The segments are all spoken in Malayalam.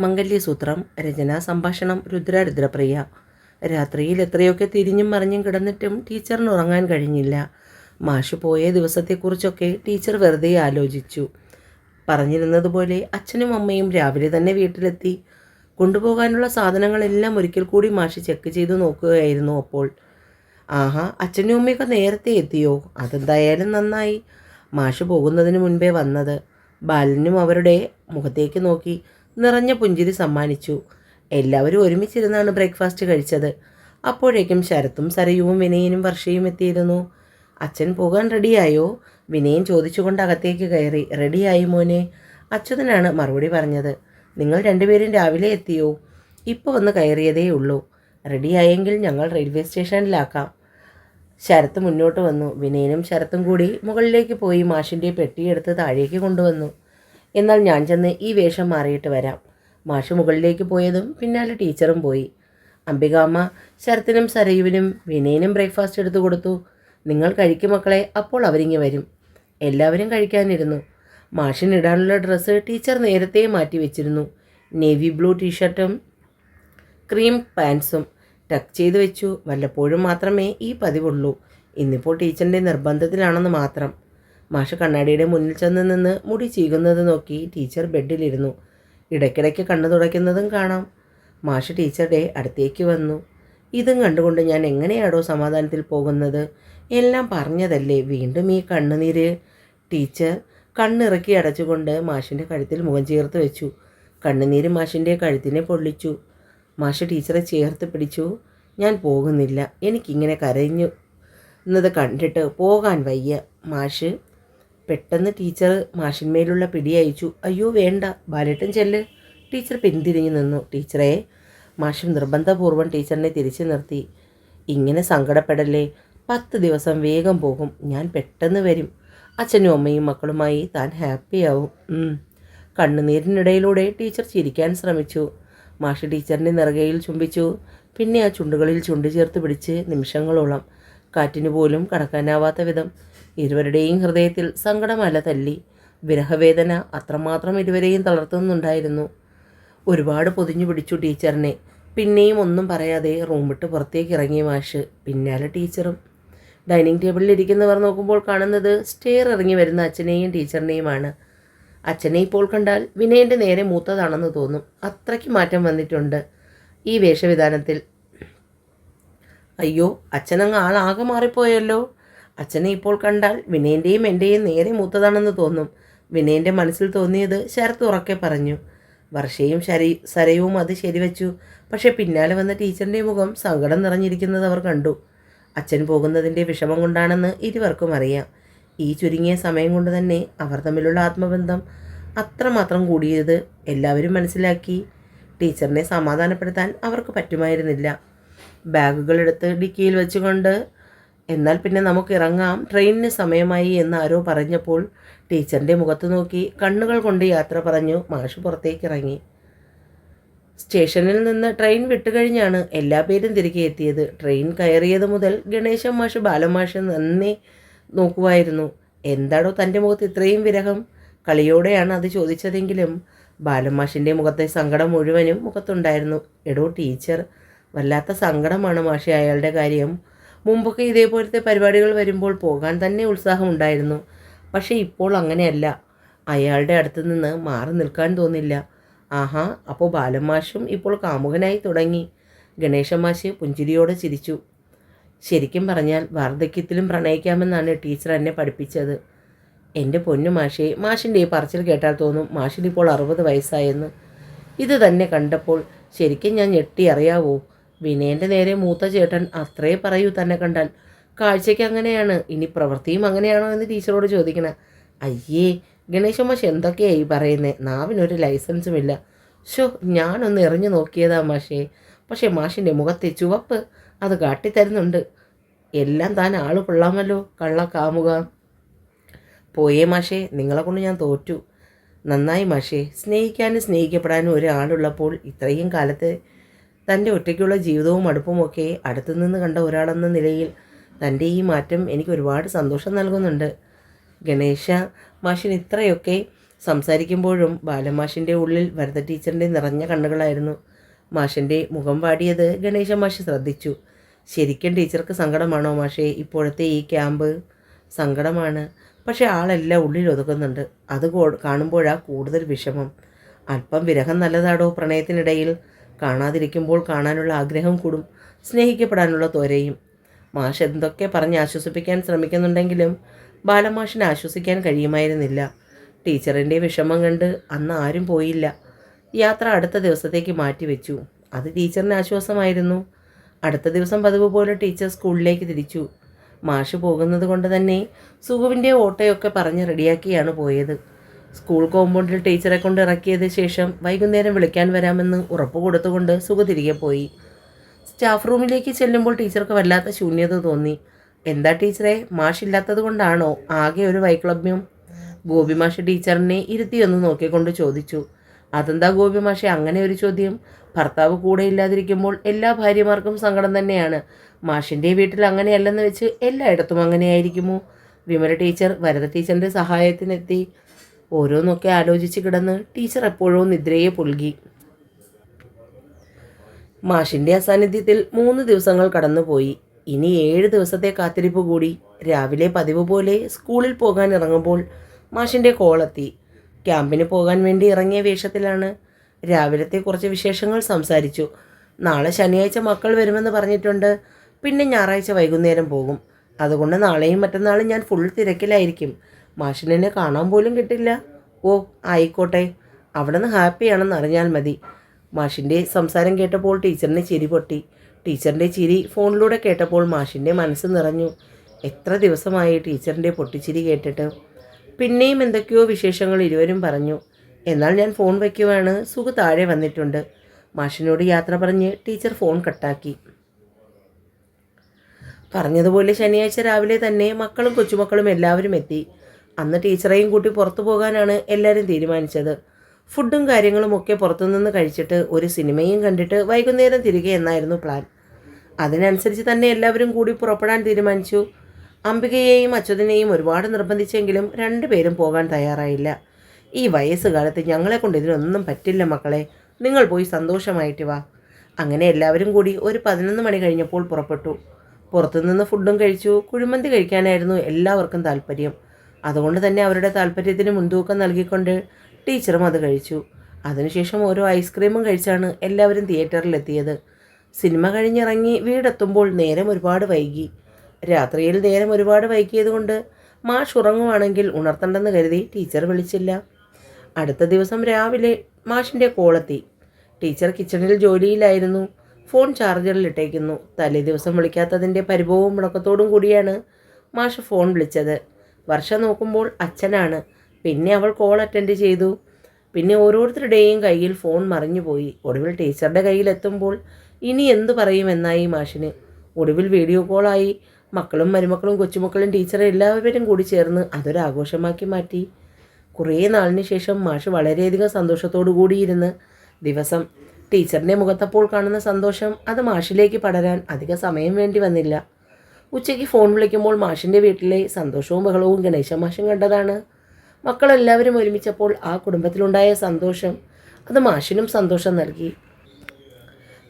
മംഗല്യസൂത്രം രചന സംഭാഷണം രുദ്ര രുദ്രപ്രിയ രാത്രിയിൽ എത്രയൊക്കെ തിരിഞ്ഞും മറിഞ്ഞും കിടന്നിട്ടും ടീച്ചറിന് ഉറങ്ങാൻ കഴിഞ്ഞില്ല. മാഷ് പോയ ദിവസത്തെക്കുറിച്ചൊക്കെ ടീച്ചർ വെറുതെ ആലോചിച്ചു. പറഞ്ഞിരുന്നതുപോലെ അച്ഛനും അമ്മയും രാവിലെ തന്നെ വീട്ടിലെത്തി. കൊണ്ടുപോകാനുള്ള സാധനങ്ങളെല്ലാം ഒരിക്കൽ കൂടി മാഷ് ചെക്ക് ചെയ്തു നോക്കുകയായിരുന്നു അപ്പോൾ. ആഹാ അച്ഛനും അമ്മയൊക്കെ നേരത്തെ എത്തിയോ? അതെന്തായാലും നന്നായി. മാഷ് പോകുന്നതിന് മുൻപേ വന്നത്. ബാലനും അവരുടെ മുഖത്തേക്ക് നോക്കി. നിറഞ്ഞ പുഞ്ചിരി സമ്മാനിച്ചു. എല്ലാവരും ഒരുമിച്ചിരുന്നാണ് ബ്രേക്ക്ഫാസ്റ്റ് കഴിച്ചത്. അപ്പോഴേക്കും ശരത്തും സരയുവും വിനയനും വർഷയും എത്തിയിരുന്നു. അച്ഛൻ പോകാൻ റെഡിയായോ? വിനയൻ ചോദിച്ചുകൊണ്ട് അകത്തേക്ക് കയറി റെഡിയായി മോനെ അച്യുതനാണ് മറുപടി പറഞ്ഞത്. നിങ്ങൾ രണ്ടുപേരും രാവിലെ എത്തിയോ? ഇപ്പോൾ വന്ന് കയറിയതേ ഉള്ളൂ. റെഡിയായെങ്കിൽ ഞങ്ങൾ റെയിൽവേ സ്റ്റേഷനിലാക്കാം. ശരത്ത് മുന്നോട്ട് വന്നു. വിനയനും ശരത്തും കൂടി മുകളിലേക്ക് പോയി മാഷിന്റെ പെട്ടിയെടുത്ത് താഴേക്ക് കൊണ്ടുവന്നു. എന്നാൽ ഞാൻ ചെന്ന് ഈ വേഷം മാറിയിട്ട് വരാം. മാഷ് മുകളിലേക്ക് പോയതും പിന്നാലെ ടീച്ചറും പോയി. അംബികാമ്മ ശരത്തിനും സരയുവിനും വിനയനും ബ്രേക്ക്ഫാസ്റ്റ് എടുത്തു കൊടുത്തു. നിങ്ങൾ കഴിക്കും മക്കളെ അപ്പോൾ അവരിങ്ങി വരും. എല്ലാവരും കഴിക്കാനിരുന്നു. മാഷിനിടാനുള്ള ഡ്രസ്സ് ടീച്ചർ നേരത്തെ മാറ്റി വെച്ചിരുന്നു. നേവി ബ്ലൂ ടീഷർട്ടും ക്രീം പാൻസും ടക്ക് ചെയ്ത് വെച്ചു. വല്ലപ്പോഴും മാത്രമേ ഈ പതിവുള്ളൂ. ഇന്നിപ്പോൾ ടീച്ചറിന്റെ നിർബന്ധത്തിലാണെന്ന് മാത്രം. മാഷ് കണ്ണാടിയുടെ മുന്നിൽ ചെന്ന് നിന്ന് മുടി ചീകുന്നത് നോക്കി ടീച്ചർ ബെഡിലിരുന്നു. ഇടയ്ക്കിടയ്ക്ക് കണ്ണു തുടയ്ക്കുന്നതും കാണാം. മാഷ് ടീച്ചറുടെ അടുത്തേക്ക് വന്നു. ഇതും കണ്ടുകൊണ്ട് ഞാൻ എങ്ങനെയാടോ സമാധാനത്തിൽ പോകുന്നത്? എല്ലാം പറഞ്ഞതല്ലേ? വീണ്ടും ഈ കണ്ണുനീര്. ടീച്ചർ കണ്ണിറക്കി അടച്ചുകൊണ്ട് മാഷിന്റെ കഴുത്തിൽ മുഖം ചേർത്ത് വെച്ചു. കണ്ണുനീര് മാഷിന്റെ കഴുത്തിനെ പൊള്ളിച്ചു. മാഷ് ടീച്ചറെ ചേർത്ത് പിടിച്ചു. ഞാൻ പോകുന്നില്ല. എനിക്കിങ്ങനെ കരഞ്ഞു എന്നത് കണ്ടിട്ട് പോകാൻ വയ്യ. മാഷ് പെട്ടെന്ന് ടീച്ചർ മാഷിന്മേലുള്ള പിടി അയച്ചു. അയ്യോ വേണ്ട ബാലേട്ടൻ ചെല്ല്. ടീച്ചർ പിന്തിരിഞ്ഞു നിന്നു. ടീച്ചറെ മാഷ് നിർബന്ധപൂർവം ടീച്ചറിനെ തിരിച്ചു നിർത്തി. ഇങ്ങനെ സങ്കടപ്പെടല്ലേ? പത്ത് ദിവസം വേഗം പോകും. ഞാൻ പെട്ടെന്ന് വരും. അച്ഛനും അമ്മയും മക്കളുമായി താൻ ഹാപ്പിയാവും. കണ്ണുനീരിനിടയിലൂടെ ടീച്ചർ ചിരിക്കാൻ ശ്രമിച്ചു. മാഷ് ടീച്ചറിന്റെ നിറകയിൽ ചുംബിച്ചു. പിന്നെ ആ ചുണ്ടുകളിൽ ചുണ്ടു ചേർത്ത് പിടിച്ച് നിമിഷങ്ങളോളം കാറ്റിന് പോലും കടക്കാനാവാത്ത വിധം ഇരുവരുടെയും ഹൃദയത്തിൽ സങ്കടമല തല്ലി. വിരഹവേദന അത്രമാത്രം ഇരുവരെയും തളർത്തുന്നുണ്ടായിരുന്നു. ഒരുപാട് പൊതിഞ്ഞു പിടിച്ചു ടീച്ചറിനെ. പിന്നെയും ഒന്നും പറയാതെ റൂം വിട്ട് പുറത്തേക്ക് ഇറങ്ങി മാഷ്. പിന്നാലെ ടീച്ചറും. ഡൈനിങ് ടേബിളിൽ ഇരിക്കുന്നവർ നോക്കുമ്പോൾ കാണുന്നത് സ്റ്റെയർ ഇറങ്ങി വരുന്ന അച്ഛനെയും ടീച്ചറിനെയുമാണ്. അച്ഛനെ ഇപ്പോൾ കണ്ടാൽ വിനയന്റെ നേരെ മൂത്തതാണെന്ന് തോന്നും. അത്രയ്ക്ക് മാറ്റം വന്നിട്ടുണ്ട് ഈ വേഷവിധാനത്തിൽ. അയ്യോ അച്ഛനങ്ങ് ആളാകെ മാറിപ്പോയല്ലോ. അച്ഛനെ ഇപ്പോൾ കണ്ടാൽ വിനയന്റെയും എന്റെയും നേരെ മൂത്തതാണെന്ന് തോന്നും. വിനയന്റെ മനസ്സിൽ തോന്നിയത് ശരത്ത് ഉറക്കെ പറഞ്ഞു. വർഷയും ശരി സരയവും അത് ശരിവച്ചു. പക്ഷേ പിന്നാലെ വന്ന ടീച്ചറിന്റെ മുഖം സങ്കടം നിറഞ്ഞിരിക്കുന്നത് അവർ കണ്ടു. അച്ഛൻ പോകുന്നതിന്റെ വിഷമം കൊണ്ടാണെന്ന് ഇരുവർക്കും അറിയാം. ഈ ചുരുങ്ങിയ സമയം കൊണ്ട് തന്നെ അവർ തമ്മിലുള്ള ആത്മബന്ധം അത്രമാത്രം കൂടിയത് എല്ലാവരും മനസ്സിലാക്കി. ടീച്ചറിനെ സമാധാനപ്പെടുത്താൻ അവർക്ക് പറ്റുമായിരുന്നില്ല. ബാഗുകളെടുത്ത് ഡിക്കിയിൽ വെച്ചുകൊണ്ട് എന്നാൽ പിന്നെ നമുക്ക് ഇറങ്ങാം ട്രെയിനിന് സമയമായി എന്ന് ആരോ പറഞ്ഞപ്പോൾ ടീച്ചറിന്റെ മുഖത്ത് നോക്കി കണ്ണുകൾ കൊണ്ട് യാത്ര പറഞ്ഞു. മാഷ് പുറത്തേക്ക് ഇറങ്ങി സ്റ്റേഷനിൽ നിന്ന് ട്രെയിൻ വിട്ടുകഴിഞ്ഞാണ് എല്ലാ പേരും തിരികെ എത്തിയത്. ട്രെയിൻ കയറിയത് മുതൽ ഗണേശൻ മാഷ് ബാലമാഷ് നന്ദി നോക്കുമായിരുന്നു എന്താണോ തന്റെ മുഖത്ത് ഇത്രയും വിരഹം? കളിയോടെയാണ് അത് ചോദിച്ചതെങ്കിലും ബാലമാഷിന്റെ മുഖത്തെ സങ്കടം മുഴുവനും മുഖത്തുണ്ടായിരുന്നു. എടോ ടീച്ചർ വല്ലാത്ത സങ്കടമാണ് മാഷെ അയാളുടെ കാര്യം. മുമ്പൊക്കെ ഇതേപോലത്തെ പരിപാടികൾ വരുമ്പോൾ പോകാൻ തന്നെ ഉത്സാഹമുണ്ടായിരുന്നു പക്ഷേ ഇപ്പോൾ അങ്ങനെയല്ല. അയാളുടെ അടുത്ത് നിന്ന് മാറി നിൽക്കാൻ തോന്നില്ല. ആഹാ അപ്പോൾ ബാലമാഷും ഇപ്പോൾ കാമുകനായി തുടങ്ങി. ഗണേശമാശ് പുഞ്ചിരിയോടെ ചിരിച്ചു. ശരിക്കും പറഞ്ഞാൽ വാർദ്ധക്യത്തിലും പ്രണയിക്കാമെന്നാണ് ടീച്ചർ എന്നെ പഠിപ്പിച്ചത്. എന്റെ പൊന്നു മാഷെ മാഷിന്റെ ഈ പറച്ചിൽ കേട്ടാൽ തോന്നും മാഷിനിപ്പോൾ അറുപത് വയസ്സായെന്ന്. ഇത് തന്നെ കണ്ടപ്പോൾ ശരിക്കും ഞാൻ ഞെട്ടി അറിയാവോ വിനയന്റെ നേരെ മൂത്ത ചേട്ടൻ അത്രേ പറയൂ തന്നെ കണ്ടാൽ. കാഴ്ചയ്ക്ക് അങ്ങനെയാണ് ഇനി പ്രവൃത്തിയും അങ്ങനെയാണോ എന്ന് ടീച്ചറോട് ചോദിക്കണേ. അയ്യേ ഗണേശ മാഷ് എന്തൊക്കെയായി പറയുന്നേ? നാവിനൊരു ലൈസൻസും ഇല്ല. ഷോ ഞാനൊന്ന് എറിഞ്ഞു നോക്കിയതാ മാഷേ. പക്ഷേ മാഷിന്റെ മുഖത്തെ ചുവപ്പ് അത് കാട്ടിത്തരുന്നുണ്ട്. എല്ലാം താൻ ആൾ കൊള്ളാമല്ലോ കള്ള കാമുക. പോയേ മാഷേ നിങ്ങളെ കൊണ്ട് ഞാൻ തോറ്റു. നന്നായി മാഷേ സ്നേഹിക്കാനും സ്നേഹിക്കപ്പെടാനും ഒരാളുള്ളപ്പോൾ ഇത്രയും കാലത്ത് തന്റെ ഒറ്റയ്ക്കുള്ള ജീവിതവും അടുപ്പുമൊക്കെ അടുത്തുനിന്ന് കണ്ട ഒരാളെന്ന നിലയിൽ തന്റെ ഈ മാറ്റം എനിക്ക് ഒരുപാട് സന്തോഷം നൽകുന്നുണ്ട്. ഗണേശ മാഷിന് ഇത്രയൊക്കെ സംസാരിക്കുമ്പോഴും ബാലമാഷിന്റെ ഉള്ളിൽ വരദ ടീച്ചറിന്റെ നിറഞ്ഞ കണ്ണുകളായിരുന്നു. മാഷിന്റെ മുഖം വാടിയത് ഗണേശ മാഷ് ശ്രദ്ധിച്ചു. ശരിക്കും ടീച്ചർക്ക് സങ്കടമാണോ മാഷേ? ഇപ്പോഴത്തെ ഈ ക്യാമ്പ് സങ്കടമാണ്. പക്ഷേ ആളെല്ലാം ഉള്ളിൽ ഒതുക്കുന്നുണ്ട്. അത് കാണുമ്പോഴാണ് കാണുമ്പോഴാ കൂടുതൽ വിഷമം. അല്പം വിരഹം നല്ലതാടോ പ്രണയത്തിനിടയിൽ? കാണാതിരിക്കുമ്പോൾ കാണാനുള്ള ആഗ്രഹം കൂടും സ്നേഹിക്കപ്പെടാനുള്ള തോരയും മാഷ് എന്തൊക്കെ പറഞ്ഞ് ആശ്വസിപ്പിക്കാൻ ശ്രമിക്കുന്നുണ്ടെങ്കിലും ബാലമാഷിനെ ആശ്വസിക്കാൻ കഴിയുമായിരുന്നില്ല. ടീച്ചറിന്റെ വിഷമം കണ്ട് അന്ന് ആരും പോയില്ല. യാത്ര അടുത്ത ദിവസത്തേക്ക് മാറ്റിവെച്ചു. അത് ടീച്ചറിന് ആശ്വാസമായിരുന്നു. അടുത്ത ദിവസം പതിവ് പോലെ ടീച്ചർ സ്കൂളിലേക്ക് തിരിച്ചു. മാഷ് പോകുന്നത് കൊണ്ട് തന്നെ സുഖുവിന്റെ ഓട്ടയൊക്കെ പറഞ്ഞ് റെഡിയാക്കിയാണ് പോയത്. സ്കൂൾ കോമ്പൗണ്ടിൽ ടീച്ചറെ കൊണ്ട് ഇറക്കിയത് ശേഷം വൈകുന്നേരം വിളിക്കാൻ വരാമെന്ന് ഉറപ്പ് കൊടുത്തുകൊണ്ട് സുഖ തിരികെ പോയി. സ്റ്റാഫ് റൂമിലേക്ക് ചെല്ലുമ്പോൾ ടീച്ചർക്ക് വല്ലാത്ത ശൂന്യത തോന്നി. എന്താ ടീച്ചറെ മാഷില്ലാത്തത് കൊണ്ടാണോ ആകെ ഒരു വൈക്ലഭ്യം? ഗോപി മാഷ് ടീച്ചറിനെ ഇരുത്തിയൊന്ന് നോക്കിക്കൊണ്ട് ചോദിച്ചു. അതെന്താ ഗോപി മാഷെ അങ്ങനെ ഒരു ചോദ്യം? ഭർത്താവ് കൂടെ ഇല്ലാതിരിക്കുമ്പോൾ എല്ലാ ഭാര്യമാർക്കും സങ്കടം തന്നെയാണ്. മാഷിന്റെ വീട്ടിൽ അങ്ങനെയല്ലെന്ന് വെച്ച് എല്ലായിടത്തും അങ്ങനെയായിരിക്കുമോ? വിമല ടീച്ചർ വരദ ടീച്ചറിന്റെ സഹായത്തിനെത്തി. ഓരോന്നൊക്കെ ആലോചിച്ച് കിടന്ന് ടീച്ചർ എപ്പോഴോ നിദ്രയെ പുൽകി. മാഷിന്റെ അസാന്നിധ്യത്തിൽ മൂന്ന് ദിവസങ്ങൾ കടന്നുപോയി. ഇനി ഏഴ് ദിവസത്തെ കാത്തിരിപ്പ് കൂടി. രാവിലെ പതിവ് പോലെ സ്കൂളിൽ പോകാൻ ഇറങ്ങുമ്പോൾ മാഷിന്റെ കോളെത്തി. ക്യാമ്പിന് പോകാൻ വേണ്ടി ഇറങ്ങിയ വേഷത്തിലാണ്. രാവിലത്തെ കുറച്ച് വിശേഷങ്ങൾ സംസാരിച്ചു. നാളെ ശനിയാഴ്ച മക്കൾ വരുമെന്ന് പറഞ്ഞിട്ടുണ്ട്. പിന്നെ ഞായറാഴ്ച വൈകുന്നേരം പോകും. അതുകൊണ്ട് നാളെയും മറ്റന്നാളും ഞാൻ ഫുൾ തിരക്കിലായിരിക്കും. മാഷിനെന്നെ കാണാൻ പോലും കിട്ടില്ല. ഓ ആയിക്കോട്ടെ. അവിടെ നിന്ന് ഹാപ്പിയാണെന്ന് അറിഞ്ഞാൽ മതി. മാഷിന്റെ സംസാരം കേട്ടപ്പോൾ ടീച്ചറിന് ചിരി പൊട്ടി. ടീച്ചറിന്റെ ചിരി ഫോണിലൂടെ കേട്ടപ്പോൾ മാഷിന്റെ മനസ്സ് നിറഞ്ഞു. എത്ര ദിവസമായി ടീച്ചറിന്റെ പൊട്ടിച്ചിരി കേട്ടിട്ട്. പിന്നെയും എന്തൊക്കെയോ വിശേഷങ്ങൾ ഇരുവരും പറഞ്ഞു. എന്നാൽ ഞാൻ ഫോൺ വയ്ക്കുവാണ്. സുഖ താഴെ വന്നിട്ടുണ്ട്. മാഷിനോട് യാത്ര പറഞ്ഞ് ടീച്ചർ ഫോൺ കട്ടാക്കി. പറഞ്ഞതുപോലെ ശനിയാഴ്ച രാവിലെ തന്നെ മക്കളും കൊച്ചുമക്കളും എല്ലാവരും എത്തി. അന്ന് ടീച്ചറെയും കൂട്ടി പുറത്തു പോകാനാണ് എല്ലാവരും തീരുമാനിച്ചത്. ഫുഡും കാര്യങ്ങളും ഒക്കെ പുറത്തുനിന്ന് കഴിച്ചിട്ട് ഒരു സിനിമയും കണ്ടിട്ട് വൈകുന്നേരം തിരികെ എന്നായിരുന്നു പ്ലാൻ അതിനനുസരിച്ച് തന്നെ എല്ലാവരും കൂടി പുറപ്പെടാൻ തീരുമാനിച്ചു. അംബികയെയും അച്യുതനെയും ഒരുപാട് നിർബന്ധിച്ചെങ്കിലും രണ്ടുപേരും പോകാൻ തയ്യാറായില്ല. ഈ വയസ്സുകാലത്ത് ഞങ്ങളെ കൊണ്ട് ഇതിനൊന്നും പറ്റില്ല മക്കളെ. നിങ്ങൾ പോയി സന്തോഷമായിട്ട് വാ. അങ്ങനെ എല്ലാവരും കൂടി ഒരു പതിനൊന്ന് മണി കഴിഞ്ഞപ്പോൾ പുറപ്പെട്ടു. പുറത്തുനിന്ന് ഫുഡും കഴിച്ചു. കുഴിമന്തി കഴിക്കാനായിരുന്നു എല്ലാവർക്കും താല്പര്യം. അതുകൊണ്ട് തന്നെ അവരുടെ താല്പര്യത്തിന് മുൻതൂക്കം നൽകിക്കൊണ്ട് ടീച്ചറും അത് കഴിച്ചു. അതിനുശേഷം ഓരോ ഐസ്ക്രീമും കഴിച്ചാണ് എല്ലാവരും തിയേറ്ററിലെത്തിയത്. സിനിമ കഴിഞ്ഞിറങ്ങി വീടെത്തുമ്പോൾ നേരം ഒരുപാട് വൈകി. രാത്രിയിൽ നേരം ഒരുപാട് വൈകിയതുകൊണ്ട് മാഷ് ഉറങ്ങുവാണെങ്കിൽ ഉണർത്തണ്ടെന്ന് കരുതി ടീച്ചർ വിളിച്ചില്ല. അടുത്ത ദിവസം രാവിലെ മാഷിന്റെ കോളെത്തി. ടീച്ചർ കിച്ചണിൽ ജോലിയിലായിരുന്നു. ഫോൺ ചാർജറിൽ ഇട്ടേക്കുന്നു. തലേ ദിവസം വിളിക്കാത്തതിന്റെ പരിഭവവും മുടക്കത്തോടും കൂടിയാണ് മാഷ് ഫോൺ വിളിച്ചത്. വർഷ നോക്കുമ്പോൾ അച്ഛനാണ്. പിന്നെ അവൾ കോൾ അറ്റൻഡ് ചെയ്തു. പിന്നെ ഓരോരുത്തരുടെയും കയ്യിൽ ഫോൺ മറിഞ്ഞുപോയി ഒടുവിൽ ടീച്ചറുടെ കയ്യിലെത്തുമ്പോൾ ഇനി എന്തു പറയുമെന്നായി മാഷിന്. ഒടുവിൽ വീഡിയോ കോളായി മക്കളും മരുമക്കളും കൊച്ചുമക്കളും ടീച്ചറും എല്ലാവരും കൂടി ചേർന്ന് അതൊരാഘോഷമാക്കി മാറ്റി. കുറേ നാളിന് ശേഷം മാഷ് വളരെയധികം സന്തോഷത്തോടു കൂടിയിരുന്ന് ദിവസം ടീച്ചറിന്റെ മുഖത്തപ്പോൾ കാണുന്ന സന്തോഷം അത് മാഷിലേക്ക് പടരാൻ അധിക സമയം വേണ്ടി വന്നില്ല. ഉച്ചയ്ക്ക് ഫോൺ വിളിക്കുമ്പോൾ മാഷിന്റെ വീട്ടിലെ സന്തോഷവും ബഹളവും ഗണേശ മാഷൻ കണ്ടതാണ്. മക്കളെല്ലാവരും ഒരുമിച്ചപ്പോൾ ആ കുടുംബത്തിലുണ്ടായ സന്തോഷം അത് മാഷിനും സന്തോഷം നൽകി.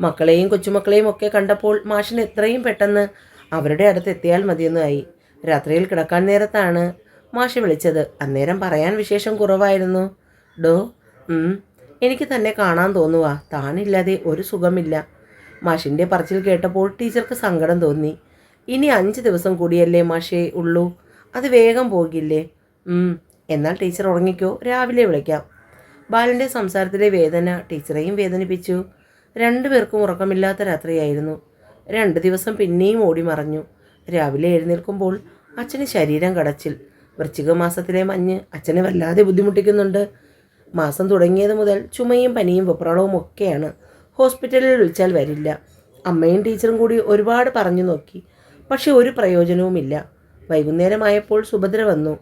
മക്കളെയും കൊച്ചുമക്കളെയും ഒക്കെ കണ്ടപ്പോൾ മാഷിന് എത്രയും പെട്ടെന്ന് അവരുടെ അടുത്ത് എത്തിയാൽ മതിയെന്നായി. രാത്രിയിൽ കിടക്കാൻ നേരത്താണ് മാഷി വിളിച്ചത്. അന്നേരം പറയാൻ വിശേഷം കുറവായിരുന്നു. ഡോ എനിക്ക് തന്നെ കാണാൻ തോന്നുവാ. താനില്ലാതെ ഒരു സുഖമില്ല. മാഷിന്റെ പറച്ചിൽ കേട്ടപ്പോൾ ടീച്ചർക്ക് സങ്കടം തോന്നി. ഇനി അഞ്ച് ദിവസം കൂടിയല്ലേ മാഷേ ഉള്ളൂ. അത് വേഗം പോകില്ലേ? എന്നാൽ ടീച്ചർ ഉറങ്ങിക്കോ. രാവിലെ വിളിക്കാം. ബാലന്റെ സംസാരത്തിലെ വേദന ടീച്ചറെയും വേദനിപ്പിച്ചു. രണ്ടുപേർക്കും ഉറക്കമില്ലാത്ത രാത്രിയായിരുന്നു. രണ്ട് ദിവസം പിന്നെയും ഓടി മറഞ്ഞു. രാവിലെ എഴുന്നേൽക്കുമ്പോൾ അച്ഛന് ശരീരം കടച്ചിൽ. വൃശ്ചിക മാസത്തിലെ മഞ്ഞ് അച്ഛനെ വല്ലാതെ ബുദ്ധിമുട്ടിക്കുന്നുണ്ട്. മാസം തുടങ്ങിയത് മുതൽ ചുമയും പനിയും വെപ്രാളവും ഒക്കെയാണ്. ഹോസ്പിറ്റലിൽ വിളിച്ചാൽ വരില്ല. അമ്മയും ടീച്ചറും കൂടി ഒരുപാട് പറഞ്ഞു നോക്കി. പക്ഷെ ഒരു പ്രയോജനവുമില്ല. വൈകുന്നേരമായപ്പോൾ സുഭദ്ര വന്നു.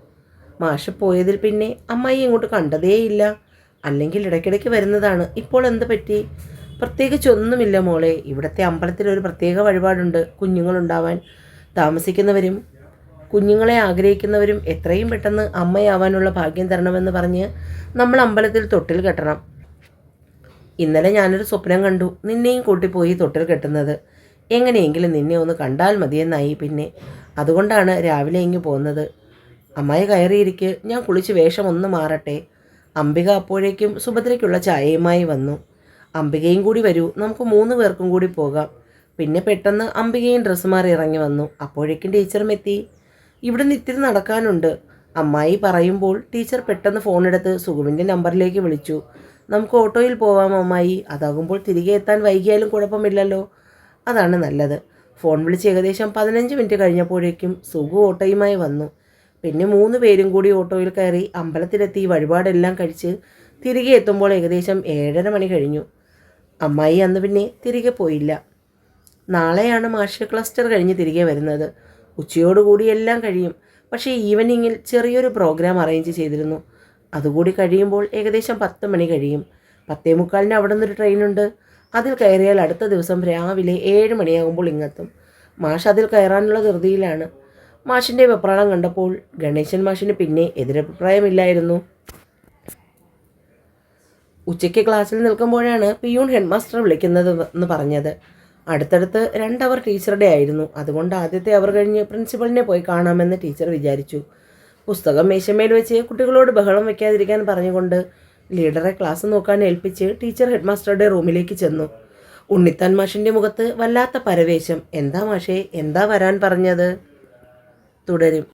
മാഷ പോയതിൽ പിന്നെ അമ്മായി ഇങ്ങോട്ട് കണ്ടതേയില്ല. അല്ലെങ്കിൽ ഇടയ്ക്കിടയ്ക്ക് വരുന്നതാണ്. ഇപ്പോൾ എന്ത് പറ്റി? പ്രത്യേകിച്ച് ഒന്നുമില്ല മോളെ. ഇവിടുത്തെ അമ്പലത്തിൽ ഒരു പ്രത്യേക വഴിപാടുണ്ട്. കുഞ്ഞുങ്ങളുണ്ടാവാൻ താമസിക്കുന്നവരും കുഞ്ഞുങ്ങളെ ആഗ്രഹിക്കുന്നവരും എത്രയും പെട്ടെന്ന് അമ്മയാവാനുള്ള ഭാഗ്യം തരണമെന്ന് പറഞ്ഞ് നമ്മൾ അമ്പലത്തിൽ തൊട്ടിൽ കെട്ടണം. ഇന്നലെ ഞാനൊരു സ്വപ്നം കണ്ടു. നിന്നെയും കൂട്ടിപ്പോയി തൊട്ടിൽ കെട്ടുന്നത്. എങ്ങനെയെങ്കിലും നിന്നെ ഒന്ന് കണ്ടാൽ മതിയെന്നായി പിന്നെ. അതുകൊണ്ടാണ് രാവിലെ ഇങ്ങ് പോകുന്നത് അമ്മായി കയറിയിരിക്കെ ഞാൻ കുളിച്ച് വേഷം ഒന്ന് മാറട്ടെ. അംബിക അപ്പോഴേക്കും സുഭദ്രയ്ക്കുള്ള ചായയുമായി വന്നു. അംബികയും കൂടി വരൂ. നമുക്ക് മൂന്ന് പേർക്കും കൂടി പോകാം. പിന്നെ പെട്ടെന്ന് അംബികയും ഡ്രസ്സ് മാറി ഇറങ്ങി വന്നു. അപ്പോഴേക്കും ടീച്ചറും എത്തി ഇവിടെ ഇത്തിരി നടക്കാനുണ്ട്. അമ്മായി പറയുമ്പോൾ ടീച്ചർ പെട്ടെന്ന് ഫോണെടുത്ത് സുഖുവിന്റെ നമ്പറിലേക്ക് വിളിച്ചു. നമുക്ക് ഓട്ടോയിൽ പോവാം അമ്മായി. അതാകുമ്പോൾ തിരികെ എത്താൻ വൈകിയാലും കുഴപ്പമില്ലല്ലോ. അതാണ് നല്ലത്. ഫോൺ വിളിച്ച് ഏകദേശം പതിനഞ്ച് മിനിറ്റ് കഴിഞ്ഞപ്പോഴേക്കും സുഖു ഓട്ടോയുമായി വന്നു. പിന്നെ മൂന്ന് പേരും കൂടി ഓട്ടോയിൽ കയറി അമ്പലത്തിലെത്തി വഴിപാടെല്ലാം കഴിച്ച് തിരികെ എത്തുമ്പോൾ ഏകദേശം ഏഴര മണി കഴിഞ്ഞു. അമ്മായി അന്ന് പിന്നെ തിരികെ പോയില്ല. നാളെയാണ് മാഷ് ക്ലസ്റ്റർ കഴിഞ്ഞ് തിരികെ വരുന്നത്. ഉച്ചയോടുകൂടി എല്ലാം കഴിയും. പക്ഷേ ഈവനിങ്ങിൽ ചെറിയൊരു പ്രോഗ്രാം അറേഞ്ച് ചെയ്തിരുന്നു. അതുകൂടി കഴിയുമ്പോൾ ഏകദേശം പത്ത് മണി കഴിയും. പത്തേ മുക്കാലിന് അവിടെ നിന്നൊരു ട്രെയിനുണ്ട്. അതിൽ കയറിയാൽ അടുത്ത ദിവസം രാവിലെ ഏഴ് മണിയാകുമ്പോൾ ഇങ്ങെത്തും. മാഷ് അതിൽ കയറാനുള്ള ധൃതിയിലാണ്. മാഷിന്റെ വെപ്രാളം കണ്ടപ്പോൾ ഗണേശൻ മാഷിന് പിന്നെ എതിരഭിപ്രായമില്ലായിരുന്നു. ഉച്ചയ്ക്ക് ക്ലാസ്സിൽ നിൽക്കുമ്പോഴാണ് പിയൂൺ ഹെഡ്മാസ്റ്റർ വിളിക്കുന്നത് എന്ന് പറഞ്ഞത്. അടുത്തടുത്ത് രണ്ടവർ ടീച്ചറുടെ ആയിരുന്നു. അതുകൊണ്ട് ആദ്യത്തെ അവർ കഴിഞ്ഞ് പ്രിൻസിപ്പളിനെ പോയി കാണാമെന്ന് ടീച്ചർ വിചാരിച്ചു. പുസ്തകം മേശമേൽ വെച്ച് കുട്ടികളോട് ബഹളം വയ്ക്കാതിരിക്കാൻ പറഞ്ഞുകൊണ്ട് ലീഡറെ ക്ലാസ് നോക്കാൻ ഏൽപ്പിച്ച് ടീച്ചർ ഹെഡ്മാസ്റ്ററുടെ റൂമിലേക്ക് ചെന്നു. ഉണ്ണിത്താൻ മാഷിന്റെ മുഖത്ത് വല്ലാത്ത പരവേശം. എന്താ മാഷേ എന്താ വരാൻ പറഞ്ഞത്? തുടരും.